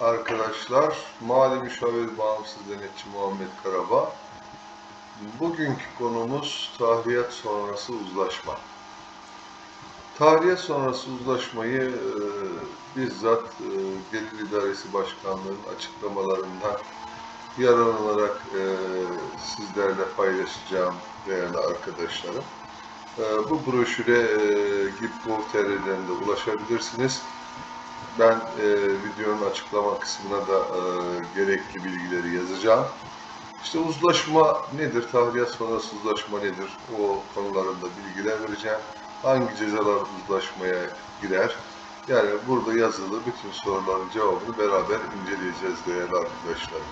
arkadaşlar. Mali Müşavir Bağımsız Denetçi Muhammed Karaba. Bugünkü konumuz tahriyat sonrası uzlaşma. Tahriyat sonrası uzlaşmayı e, bizzat e, Gelir İdaresi Başkanlığı'nın açıklamalarından yararlanarak e, sizlerle paylaşacağım değerli arkadaşlarım. E, bu broşüre e, gip.gov.tr'den de ulaşabilirsiniz. Ben e, videonun açıklama kısmına da e, gerekli bilgileri yazacağım. İşte uzlaşma nedir, tahriyat sonrası uzlaşma nedir, o konularında bilgiler vereceğim. Hangi cezalar uzlaşmaya girer? Yani burada yazılı bütün soruların cevabını beraber inceleyeceğiz değerli arkadaşlarım.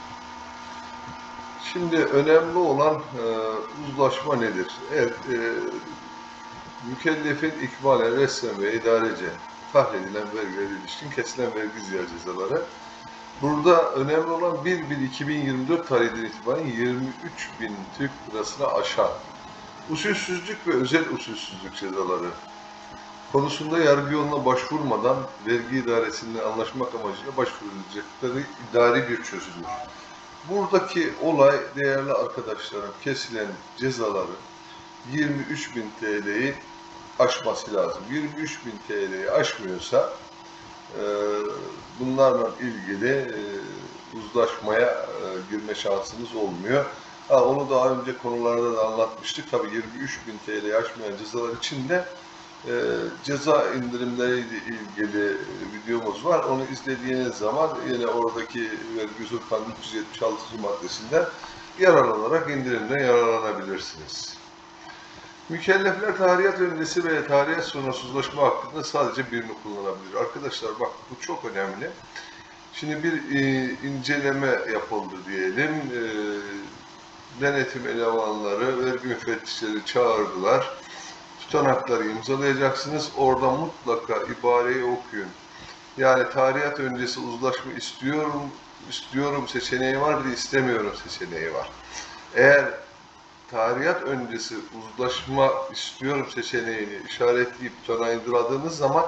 Şimdi önemli olan e, uzlaşma nedir? Evet, e, mükellefin ikmalen resmen ve idarece tahredilen vergilere ilişkin kesilen vergi ziyağı cezaları. Burada önemli olan 1-1-2024 tarihinden itibaren 23 bin Türk lirasına aşan usulsüzlük ve özel usulsüzlük cezaları konusunda yargı yoluna başvurmadan vergi idaresiyle anlaşmak amacıyla başvurulacakları idari bir çözümdür. Buradaki olay değerli arkadaşlarım kesilen cezaların 23 bin TL'yi aşması lazım. 23 bin TL'yi aşmıyorsa e, bunlarla ilgili e, uzlaşmaya e, girme şansınız olmuyor. Ha, onu daha önce konularda da anlatmıştık. Tabii 23 bin TL'yi aşmayan cezalar için de e, ceza indirimleriyle ilgili videomuz var. Onu izlediğiniz zaman yine oradaki vergi kanun 376. maddesinden yararlanarak indirimden yararlanabilirsiniz. Mükellefler tarihiyat öncesi ve tarihiyat sonrası uzlaşma hakkında sadece birini kullanabilir. Arkadaşlar bak bu çok önemli. Şimdi bir e, inceleme yapıldı diyelim. E, denetim elemanları, vergi müfettişleri çağırdılar. Tutanakları imzalayacaksınız. Orada mutlaka ibareyi okuyun. Yani tarihiyat öncesi uzlaşma istiyorum, istiyorum seçeneği var bir istemiyorum seçeneği var. Eğer tarihiyat öncesi uzlaşma istiyorum seçeneğini işaretleyip tutanağı indiradığınız zaman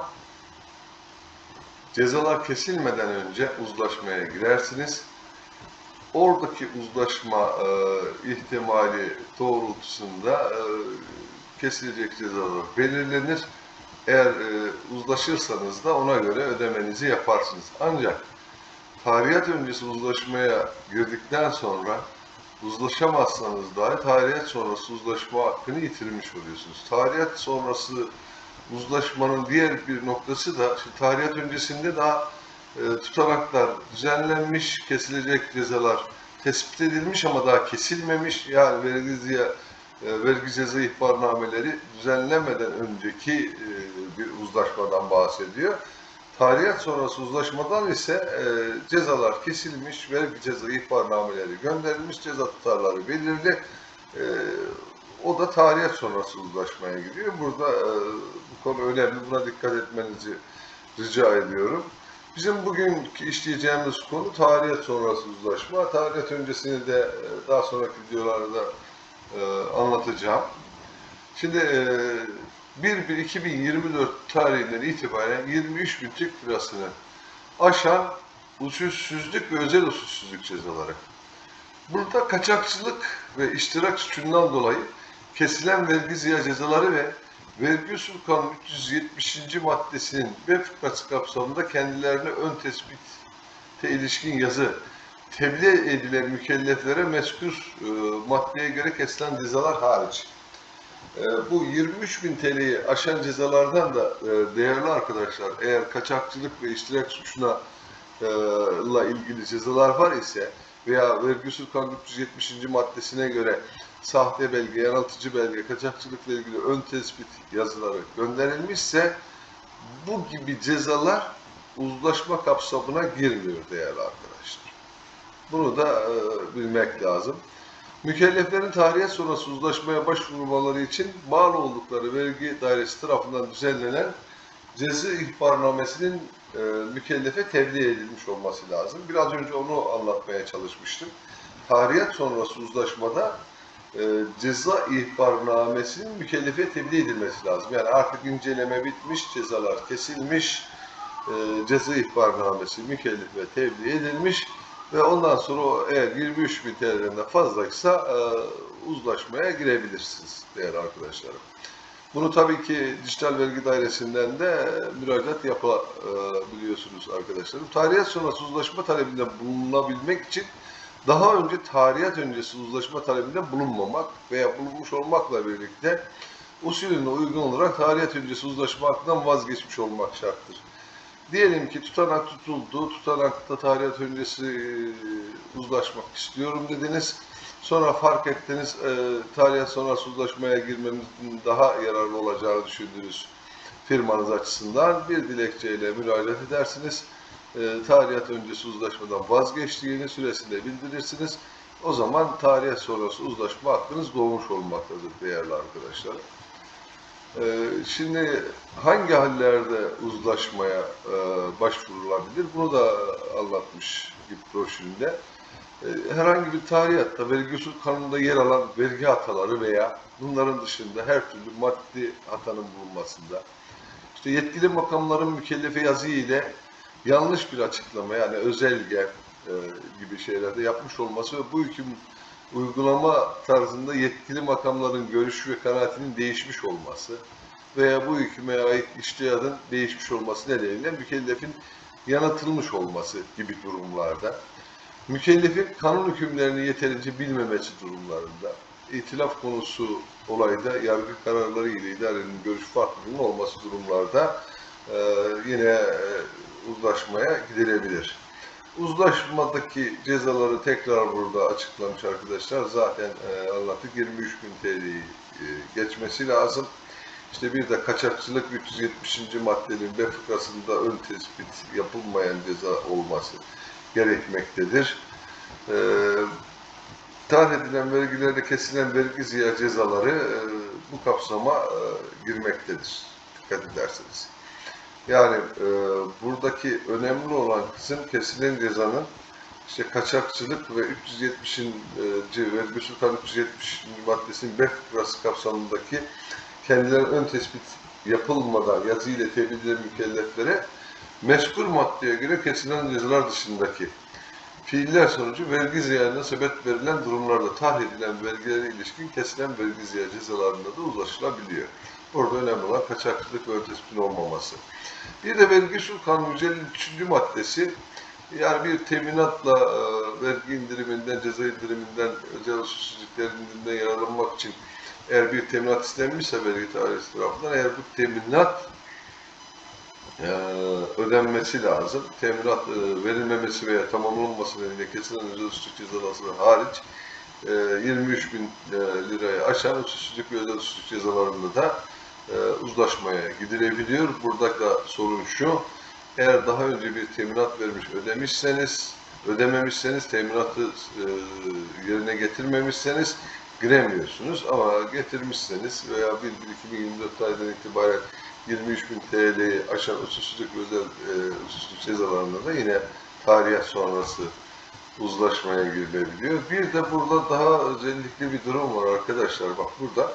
cezalar kesilmeden önce uzlaşmaya girersiniz. Oradaki uzlaşma e, ihtimali doğrultusunda e, kesilecek cezalar belirlenir. Eğer e, uzlaşırsanız da ona göre ödemenizi yaparsınız. Ancak tarihiyat öncesi uzlaşmaya girdikten sonra uzlaşamazsanız dahi tarihiyat sonrası uzlaşma hakkını yitirmiş oluyorsunuz. Tarihiyat sonrası uzlaşmanın diğer bir noktası da şimdi tarihiyat öncesinde daha e, tutanaklar düzenlenmiş, kesilecek cezalar tespit edilmiş ama daha kesilmemiş. Yani vergi e, vergi ceza ihbarnameleri düzenlemeden önceki e, bir uzlaşmadan bahsediyor. Tarihiyat sonrası uzlaşmadan ise e, cezalar kesilmiş, vergi ceza ihbarnameleri gönderilmiş, ceza tutarları belirli. E, o da tarihiyat sonrası uzlaşmaya giriyor. Burada e, bu konu önemli, buna dikkat etmenizi rica ediyorum. Bizim bugünkü işleyeceğimiz konu tarihiyat sonrası uzlaşma. Tarihiyat öncesini de e, daha sonraki videolarda e, anlatacağım. Şimdi e, 1-1-2024 tarihinden itibaren 23 bin Türk lirasını aşan usulsüzlük ve özel usulsüzlük cezaları. Burada kaçakçılık ve iştirak suçundan dolayı kesilen vergi ziya cezaları ve vergi usul kanunu 370. maddesinin ve fıkrası kapsamında kendilerine ön tespite ilişkin yazı tebliğ edilen mükelleflere mezkur e, maddeye göre kesilen cezalar hariç. E, bu 23 bin TL'yi aşan cezalardan da e, değerli arkadaşlar eğer kaçakçılık ve iştirak suçuna e, la ilgili cezalar var ise veya vergi usul kanunu 370. maddesine göre sahte belge, yanıltıcı belge, kaçakçılıkla ilgili ön tespit yazıları gönderilmişse bu gibi cezalar uzlaşma kapsamına girmiyor değerli arkadaşlar. Bunu da e, bilmek lazım. Mükelleflerin tarihiyat sonrası uzlaşmaya başvurmaları için bağlı oldukları vergi dairesi tarafından düzenlenen ceza ihbarnamesinin e, mükellefe tebliğ edilmiş olması lazım. Biraz önce onu anlatmaya çalışmıştım. Tarihiyat sonrası uzlaşmada e, ceza ihbarnamesinin mükellefe tebliğ edilmesi lazım. Yani artık inceleme bitmiş, cezalar kesilmiş, e, ceza ihbarnamesi mükellefe tebliğ edilmiş ve ondan sonra o eğer 23 bin TL'den fazlaysa e, uzlaşmaya girebilirsiniz değerli arkadaşlarım. Bunu tabii ki dijital vergi dairesinden de müracaat yapabiliyorsunuz arkadaşlarım. Tarihiyat sonrası uzlaşma talebinde bulunabilmek için daha önce tarihiyat öncesi uzlaşma talebinde bulunmamak veya bulunmuş olmakla birlikte usulüne uygun olarak tarihiyat öncesi uzlaşma hakkından vazgeçmiş olmak şarttır. Diyelim ki tutanak tutuldu, tutanakta tarihiyat öncesi e, uzlaşmak istiyorum dediniz. Sonra fark ettiniz e, tarihiyat sonrası uzlaşmaya girmemizin daha yararlı olacağını düşündünüz firmanız açısından bir dilekçeyle müracaat edersiniz. E, tarihiyat öncesi uzlaşmadan vazgeçtiğini süresinde bildirirsiniz. O zaman tarihiyat sonrası uzlaşma hakkınız doğmuş olmaktadır değerli arkadaşlar. Ee, Şimdi hangi hallerde uzlaşmaya e, başvurulabilir? Bunu da anlatmış gibi broşüründe. Ee, Herhangi bir tarihatta vergi usul kanununda yer alan vergi hataları veya bunların dışında her türlü maddi hatanın bulunmasında, işte yetkili makamların mükellefe yazı ile yanlış bir açıklama yani özelge e, gibi şeylerde yapmış olması ve bu hüküm uygulama tarzında yetkili makamların görüşü ve kanaatinin değişmiş olması veya bu hüküme ait iştihadın değişmiş olması nedeniyle mükellefin yanıtılmış olması gibi durumlarda, mükellefin kanun hükümlerini yeterince bilmemesi durumlarında, itilaf konusu olayda yargı kararları ile idarenin görüş farklılığının olması durumlarda e, yine e, uzlaşmaya gidilebilir. Uzlaşmadaki cezaları tekrar burada açıklamış arkadaşlar. Zaten e, anlattık 23 bin TL'yi e, geçmesi lazım. İşte bir de kaçakçılık 370. maddenin B fıkrasında ön tespit yapılmayan ceza olması gerekmektedir. E, tarih edilen vergilerde kesilen vergi ziya cezaları e, bu kapsama e, girmektedir. Dikkat ederseniz. Yani e, buradaki önemli olan kısım kesilen cezanın işte kaçakçılık ve 370'in e, vergi usul kanunu 370 maddesinin B fıkrası kapsamındaki kendilerine ön tespit yapılmadan yazı ile tebliğ edilen mükelleflere mezkur maddeye göre kesilen cezalar dışındaki fiiller sonucu vergi ziyanına sebep verilen durumlarda tahsil edilen vergilere ilişkin kesilen vergi ziya cezalarında da uzlaşılabiliyor. Burada önemli olan kaçakçılık ve ön tespitin olmaması. Bir de vergi usul kanunu 153. maddesi yani bir teminatla e, vergi indiriminden, ceza indiriminden, özel usulsüzlüklerin indiriminden yararlanmak için eğer bir teminat istenmişse vergi dairesi tarafından eğer bu teminat e, ödenmesi lazım. Teminat e, verilmemesi veya tamamlanmaması nedeniyle kesilen özel usulsüzlük cezaları hariç e, 23 bin liraya aşan usulsüzlük ve özel usulsüzlük cezalarında da e, uzlaşmaya gidilebiliyor. Burada da sorun şu, eğer daha önce bir teminat vermiş ödemişseniz, ödememişseniz, teminatı e, yerine getirmemişseniz giremiyorsunuz. Ama getirmişseniz veya 1-1-2024 aydan itibaren 23 bin TL'yi aşan usulsüzlük özel e, usulsüzlük cezalarında da yine tarih sonrası uzlaşmaya girilebiliyor. Bir de burada daha özellikle bir durum var arkadaşlar. Bak burada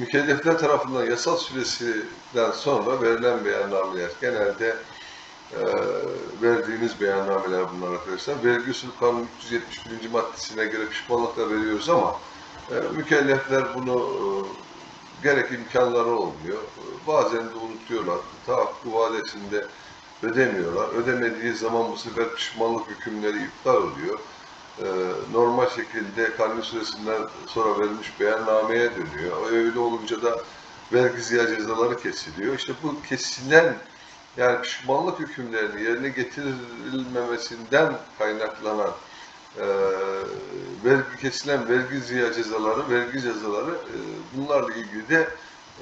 mükellefler tarafından yasal süresinden sonra verilen beyannameler genelde e, verdiğimiz beyannameler bunlar arkadaşlar. Vergi usulü kanunu 371. maddesine göre pişmanlıkla veriyoruz ama e, mükellefler bunu e, gerek imkanları olmuyor. Bazen de unutuyorlar. Tahakkuk vadesinde ödemiyorlar. Ödemediği zaman bu sefer pişmanlık hükümleri iptal oluyor. Ee, normal şekilde kanun süresinden sonra verilmiş beyannameye dönüyor. Öyle olunca da vergi ziya cezaları kesiliyor. İşte bu kesilen yani pişmanlık hükümlerinin yerine getirilmemesinden kaynaklanan e, vergi kesilen vergi ziya cezaları, vergi cezaları e, bunlarla ilgili de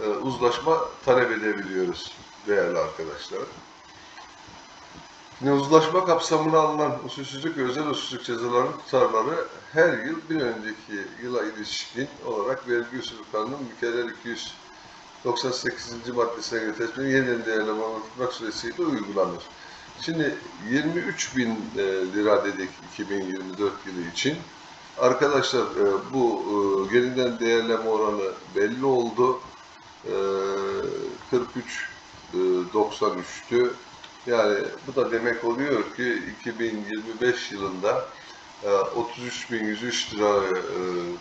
e, uzlaşma talep edebiliyoruz değerli arkadaşlar. Yine uzlaşma kapsamına alınan usulsüzlük ve özel usulsüzlük cezalarının tutarları her yıl bir önceki yıla ilişkin olarak vergi usulü kanunun mükerrer 298. maddesine göre tespit yeniden değerleme tutmak suretiyle uygulanır. Şimdi 23 bin e, lira dedik 2024 yılı için. Arkadaşlar e, bu e, yeniden değerleme oranı belli oldu. 43 93'tü. Yani bu da demek oluyor ki 2025 yılında e, 33.103 lira e,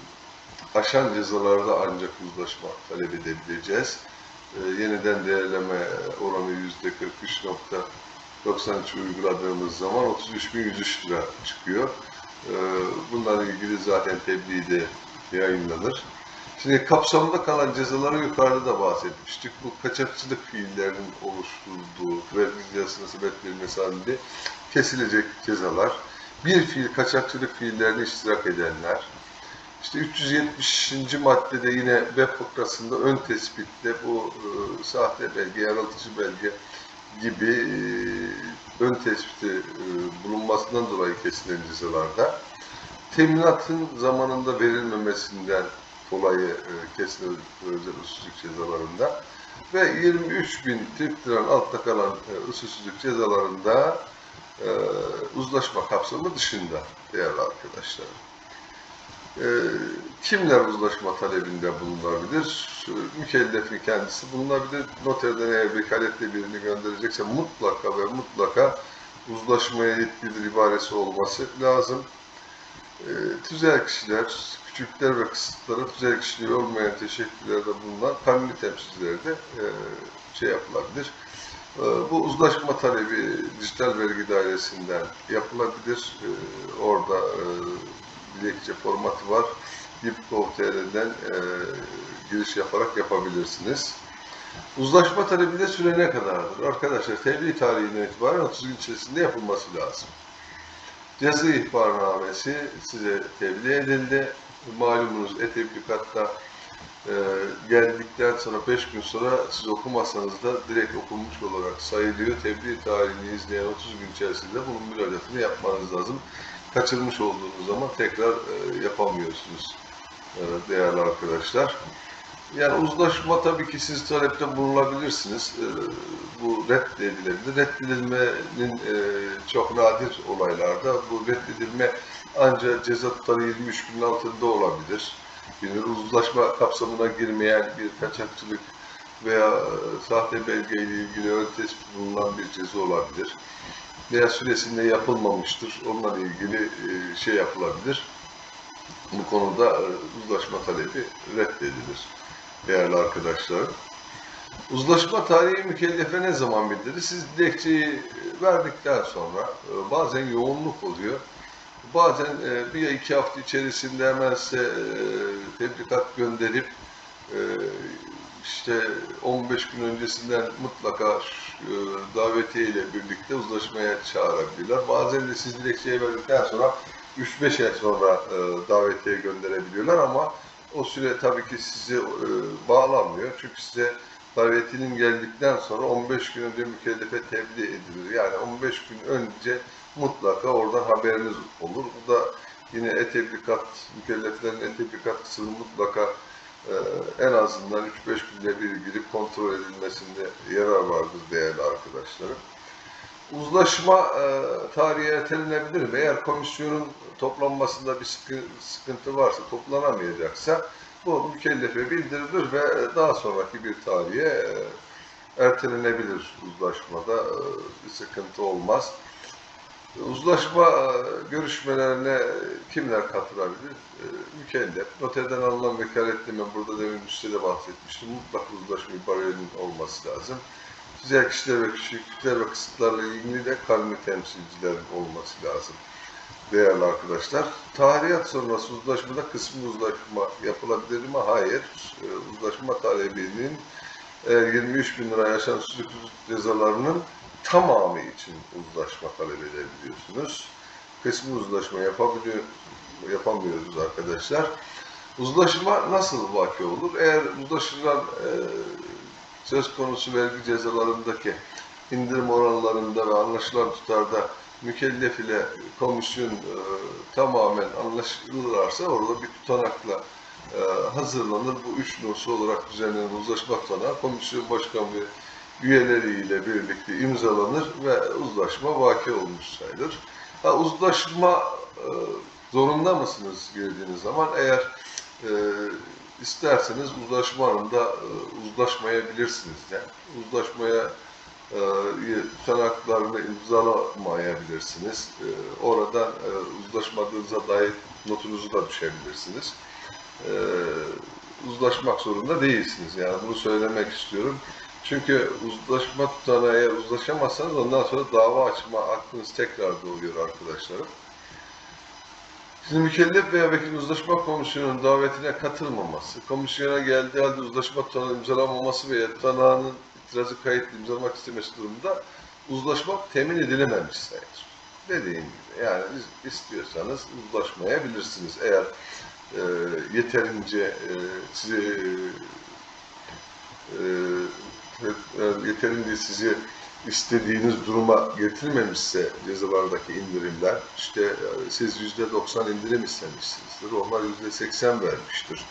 aşan cezalarda ancak uzlaşma talep edebileceğiz. E, yeniden değerleme oranı %43.93 uyguladığımız zaman 33.103 lira çıkıyor. E, bunlarla ilgili zaten tebliğ de yayınlanır. Şimdi kapsamında kalan cezaları yukarıda da bahsetmiştik. Bu kaçakçılık fiillerinin oluşturduğu vergi cezasına sebep verilmesi halinde kesilecek cezalar. Bir fiil kaçakçılık fiillerine iştirak edenler. İşte 370. maddede yine BEP fıkrasında ön tespitte bu e, sahte belge, yanıltıcı belge gibi e, ön tespiti e, bulunmasından dolayı kesilen cezalarda teminatın zamanında verilmemesinden dolayı e, kesilen özel usulsüzlük cezalarında ve 23 bin Türk liranın altta kalan e, usulsüzlük cezalarında e, uzlaşma kapsamı dışında değerli arkadaşlar. E, kimler uzlaşma talebinde bulunabilir? Mükellefin kendisi bulunabilir. Noterden eğer vekaletle birini gönderecekse mutlaka ve mutlaka uzlaşmaya yetkilidir ibaresi olması lazım. E, tüzel kişiler, küçükler ve kısıtları tüzel kişiliği olmayan teşekkürlerde bulunan kanuni temsilcileri de e, şey yapılabilir. E, bu uzlaşma talebi dijital vergi dairesinden yapılabilir. E, orada e, dilekçe formatı var. Dip.gov.tr'den e, giriş yaparak yapabilirsiniz. Uzlaşma talebi de süre ne kadardır? Arkadaşlar tebliğ tarihinden itibaren 30 gün içerisinde yapılması lazım. Cezı ihbarnamesi size tebliğ edildi. Malumunuz e-tebligatta e, geldikten sonra 5 gün sonra siz okumasanız da direkt okunmuş olarak sayılıyor. Tebliğ tarihini izleyen 30 gün içerisinde bunun müracaatını yapmanız lazım. Kaçırmış olduğunuz zaman tekrar e, yapamıyorsunuz e, değerli arkadaşlar. Yani uzlaşma tabii ki siz talepte bulunabilirsiniz. E, bu reddedilebilir. Reddedilmenin e, çok nadir olaylarda bu reddedilme ancak ceza tutarı 23 günün altında olabilir. Bir uzlaşma kapsamına girmeyen bir kaçakçılık veya e, sahte belgeyle ilgili ön tespit bulunan bir ceza olabilir. Veya süresinde yapılmamıştır. Onunla ilgili e, şey yapılabilir. Bu konuda e, uzlaşma talebi reddedilir değerli arkadaşlarım. Uzlaşma tarihi mükellefe ne zaman bildirir? Siz dilekçeyi verdikten sonra bazen yoğunluk oluyor. Bazen e, bir iki hafta içerisinde hemen size e, tebligat gönderip işte 15 gün öncesinden mutlaka davetiye ile birlikte uzlaşmaya çağırabilirler. Bazen de siz dilekçeyi verdikten sonra 3-5 ay sonra davetiye gönderebiliyorlar ama o süre tabii ki sizi e, bağlamıyor. Çünkü size davetinin geldikten sonra 15 gün önce mükellefe tebliğ edilir. Yani 15 gün önce mutlaka oradan haberiniz olur. Bu da yine e-tebligat, mükelleflerin e-tebligat kısmı mutlaka e, en azından 3-5 günde bir girip kontrol edilmesinde yarar vardır değerli arkadaşlarım. Uzlaşma e, tarihe ertelenebilir mi? Eğer komisyonun toplanmasında bir sıkıntı varsa, toplanamayacaksa bu mükellefe bildirilir ve daha sonraki bir tarihe e, ertelenebilir uzlaşmada. E, bir sıkıntı olmaz. Uzlaşma e, görüşmelerine kimler katılabilir? E, mükellef. Noterden alınan vekaletleme, burada demin üstte bahsetmiştim. Mutlak uzlaşma ibarelerinin olması lazım. Tüzel kişiler ve küçükler ve kısıtlarla ilgili de kanuni temsilcilerin olması lazım değerli arkadaşlar. Tarihiyat sonrası uzlaşmada kısmi uzlaşma yapılabilir mi? Hayır. Ee, uzlaşma talebinin 23 bin lira yaşanan suçluluk cezalarının tamamı için uzlaşma talep edebiliyorsunuz. Kısmi uzlaşma yapabiliyor, yapamıyoruz arkadaşlar. Uzlaşma nasıl vaki olur? Eğer uzlaşılan e, söz konusu vergi cezalarındaki indirim oranlarında ve anlaşılan tutarda mükellef ile komisyon e, tamamen anlaşılırlarsa orada bir tutanakla hazırlanır. Bu üç nosu olarak düzenlenen uzlaşma tutanağı komisyon başkanı ve üyeleriyle birlikte imzalanır ve uzlaşma vaki olmuş sayılır. Ha, uzlaşma e, zorunda mısınız girdiğiniz zaman? Eğer e, isterseniz uzlaşma anında e, uzlaşmayabilirsiniz. Yani uzlaşmaya e, tutanaklarını imzalamayabilirsiniz. E, oradan e, uzlaşmadığınıza dair notunuzu da düşebilirsiniz. E, uzlaşmak zorunda değilsiniz. Yani bunu söylemek istiyorum. Çünkü uzlaşma tutanağı eğer uzlaşamazsanız ondan sonra dava açma hakkınız tekrar doğuyor arkadaşlarım. Şimdi mükellef veya vekil uzlaşma komisyonunun davetine katılmaması, komisyona geldiği halde uzlaşma tutanağı imzalamaması veya tutanağının itirazı kayıtlı imzalamak istemesi durumunda uzlaşma temin edilememiş sayılır. Dediğim gibi yani istiyorsanız uzlaşmayabilirsiniz. Eğer e, yeterince e, sizi e, e, yeterince sizi istediğiniz duruma getirmemişse cezalardaki indirimler, işte e, siz yüzde 90 indirim istemişsinizdir, onlar yüzde 80 vermiştir,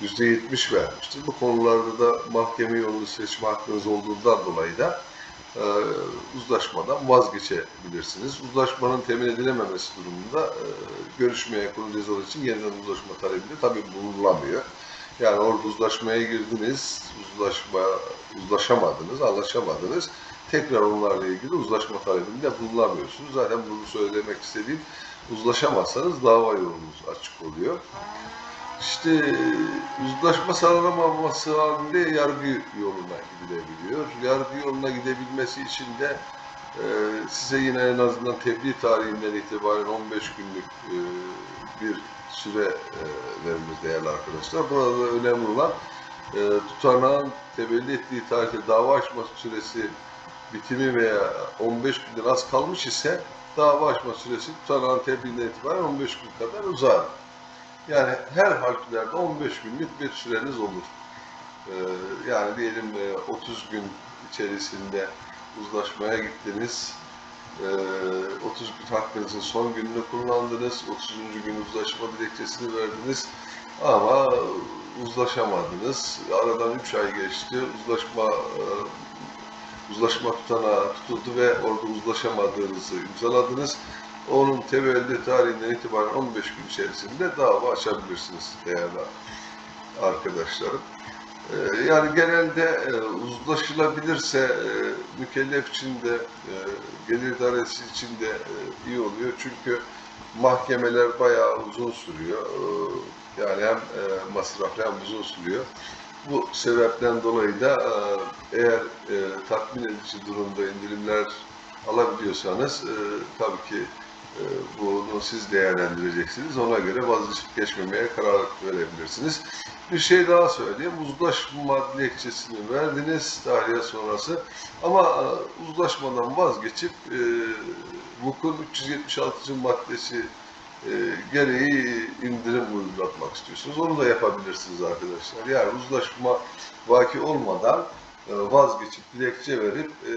yüzde 70 vermiştir. Bu konularda da mahkeme yolunu seçme hakkınız olduğundan dolayı da e, uzlaşmadan vazgeçebilirsiniz. Uzlaşmanın temin edilememesi durumunda e, görüşmeye konu cezalar için yeniden uzlaşma talebinde tabii bulunulamıyor. Yani orada uzlaşmaya girdiniz, uzlaşma, uzlaşamadınız, anlaşamadınız. Tekrar onlarla ilgili uzlaşma talebinde bulunamıyorsunuz. Zaten bunu söylemek istediğim, uzlaşamazsanız dava yolunuz açık oluyor. İşte e, uzlaşma sağlanamaması halinde yargı yoluna gidilebiliyor. Yargı yoluna gidebilmesi için de e, size yine en azından tebliğ tarihinden itibaren 15 günlük e, bir süre e, verilir değerli arkadaşlar. Burada önemli olan e, tutanağın temelli ettiği tarihte dava açma süresi bitimi veya 15 günden az kalmış ise dava açma süresi tutanağın tebliğinden itibaren 15 gün kadar uzar. Yani her halükarda 15 günlük bir süreniz olur. Ee, yani diyelim e, 30 gün içerisinde uzlaşmaya gittiniz. Ee, 30 gün hakkınızın son gününü kullandınız. 30. gün uzlaşma dilekçesini verdiniz. Ama uzlaşamadınız. Aradan 3 ay geçti. Uzlaşma e, uzlaşma tutanağı tutuldu ve orada uzlaşamadığınızı imzaladınız. Onun tevelli tarihinden itibaren 15 gün içerisinde dava açabilirsiniz değerli arkadaşlarım. Ee, Yani genelde e, uzlaşılabilirse e, mükellef için de e, gelir idaresi için de iyi oluyor. Çünkü mahkemeler bayağı uzun sürüyor. Ee, Yani hem e, hem uzun sürüyor. Bu sebepten dolayı da eğer e, tatmin edici durumda indirimler alabiliyorsanız tabii ki bunu siz değerlendireceksiniz. Ona göre vazgeçip geçmemeye karar verebilirsiniz. Bir şey daha söyleyeyim. Uzlaşma dilekçesini verdiniz tahliye sonrası ama e, uzlaşmadan vazgeçip e, VUK'un 376. maddesi e, gereği indirim uygulatmak istiyorsunuz. Onu da yapabilirsiniz arkadaşlar. Yani uzlaşma vaki olmadan e, vazgeçip dilekçe verip e,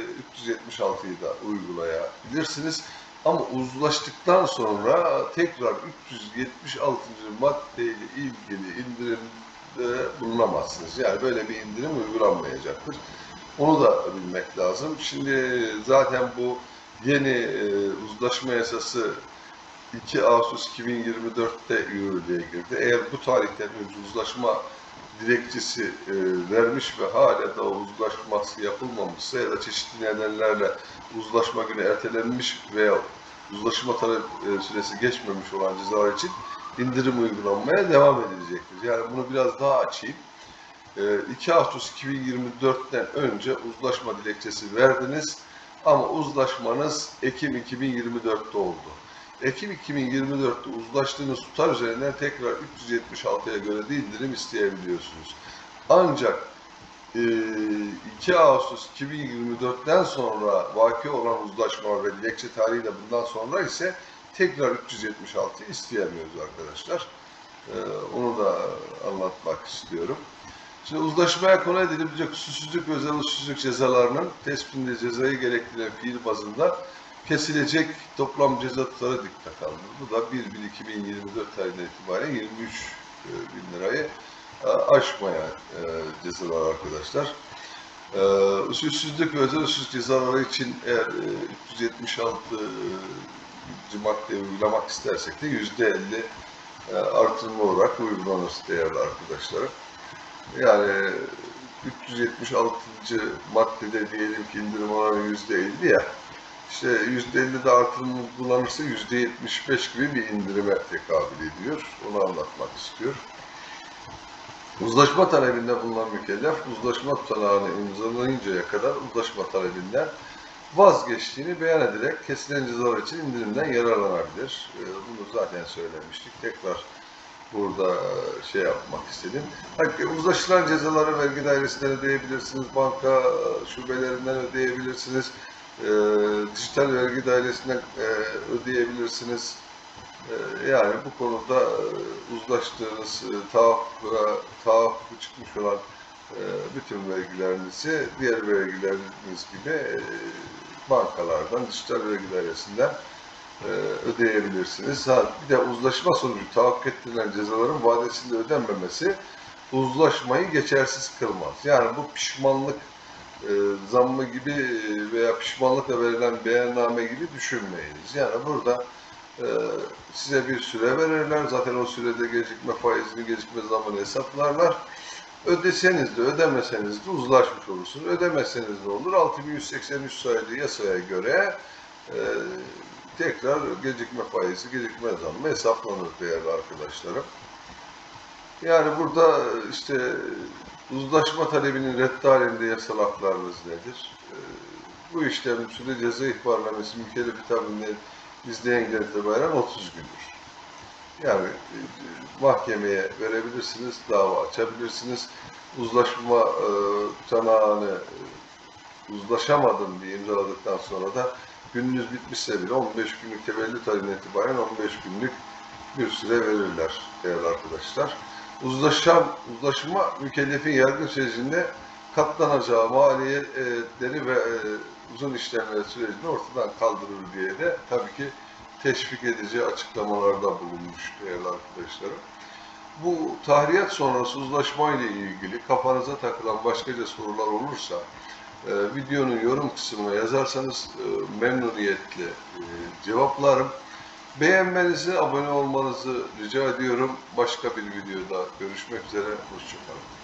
376'yı da uygulayabilirsiniz. Ama uzlaştıktan sonra tekrar 376. maddeyle ilgili indirimde bulunamazsınız. Yani böyle bir indirim uygulanmayacaktır. Onu da bilmek lazım. Şimdi zaten bu yeni e, uzlaşma yasası 2 Ağustos 2024'te yürürlüğe girdi. Eğer bu tarihten önce uzlaşma dilekçesi e, vermiş ve hala da uzlaşması yapılmamışsa ya da çeşitli nedenlerle uzlaşma günü ertelenmiş veya uzlaşma talep e, süresi geçmemiş olan cezalar için indirim uygulanmaya devam edilecektir. Yani bunu biraz daha açayım. E, 2 Ağustos 2024'ten önce uzlaşma dilekçesi verdiniz ama uzlaşmanız Ekim 2024'te oldu. Ekim 2024'te uzlaştığınız tutar üzerinden tekrar 376'ya göre de indirim isteyebiliyorsunuz. Ancak e, 2 Ağustos 2024'ten sonra vaki olan uzlaşma ve dilekçe tarihi de bundan sonra ise tekrar 376 isteyemiyoruz arkadaşlar. E, onu da anlatmak istiyorum. Şimdi uzlaşmaya konu edilebilecek hususuzluk ve özel hususuzluk cezalarının tespitinde cezayı gerektiren fiil bazında kesilecek toplam ceza tutarı dikkat alınır. Bu da 1-1-2024 tarihinden itibaren 23 e, bin lirayı e, aşmayan e, cezalar arkadaşlar. Usulsüzlük ve özel usulsüzlük cezaları için eğer e, 376 e, maddeyi uygulamak istersek de %50 e, artırma olarak uygulanır değerli arkadaşlarım. Yani 376. maddede diyelim ki indirim oranı %50 ya. İşte %50 de artırım kullanırsa %75 gibi bir indirime tekabül ediyor. Onu anlatmak istiyor. Uzlaşma talebinde bulunan mükellef, uzlaşma tutanağını imzalayıncaya kadar uzlaşma talebinden vazgeçtiğini beyan ederek kesilen cezalar için indirimden yararlanabilir. Ee, Bunu zaten söylemiştik. Tekrar burada e, şey yapmak istedim. Hani Uzlaşılan cezaları vergi dairesinden ödeyebilirsiniz, banka e, şubelerinden ödeyebilirsiniz, e, dijital vergi dairesinden e, ödeyebilirsiniz. E, yani bu konuda e, uzlaştığınız e, tahaffuza, tahaffuza çıkmış olan e, bütün vergilerinizi diğer vergileriniz gibi e, bankalardan, dijital vergi dairesinden e, ödeyebilirsiniz. Ha, bir de uzlaşma sonucu tahakkuk ettirilen cezaların vadesinde ödenmemesi uzlaşmayı geçersiz kılmaz. Yani bu pişmanlık e, zammı gibi e, veya pişmanlıkla verilen beyanname gibi düşünmeyiniz. Yani burada e, size bir süre verirler. Zaten o sürede gecikme faizini, gecikme zamanı hesaplarlar. Ödeseniz de ödemeseniz de uzlaşmış olursunuz. Ödemezseniz ne olur? 6183 sayılı yasaya göre e, tekrar gecikme faizi, gecikme zammı hesaplanır değerli arkadaşlarım. Yani burada işte uzlaşma talebinin reddi halinde yasal haklarınız nedir? E, bu işlemin süre ceza ihbarnamesi mükellef tabinden izleyen gün itibaren 30 gündür. Yani e, mahkemeye verebilirsiniz, dava açabilirsiniz. Uzlaşma e, e, uzlaşamadım diye imzaladıktan sonra da gününüz bitmişse bile 15 günlük tevellüt tarihinden itibaren 15 günlük bir süre verirler değerli arkadaşlar. Uzlaşan, uzlaşma mükellefin yargı sürecinde katlanacağı maliyetleri ve e, uzun işlemler sürecini ortadan kaldırır diye de tabii ki teşvik edici açıklamalarda bulunmuş değerli arkadaşlarım. Bu tahriyat sonrası uzlaşma ile ilgili kafanıza takılan başkaca sorular olursa e, videonun yorum kısmına yazarsanız e, memnuniyetle e, cevaplarım. Beğenmenizi, abone olmanızı rica ediyorum. Başka bir videoda görüşmek üzere. Hoşçakalın.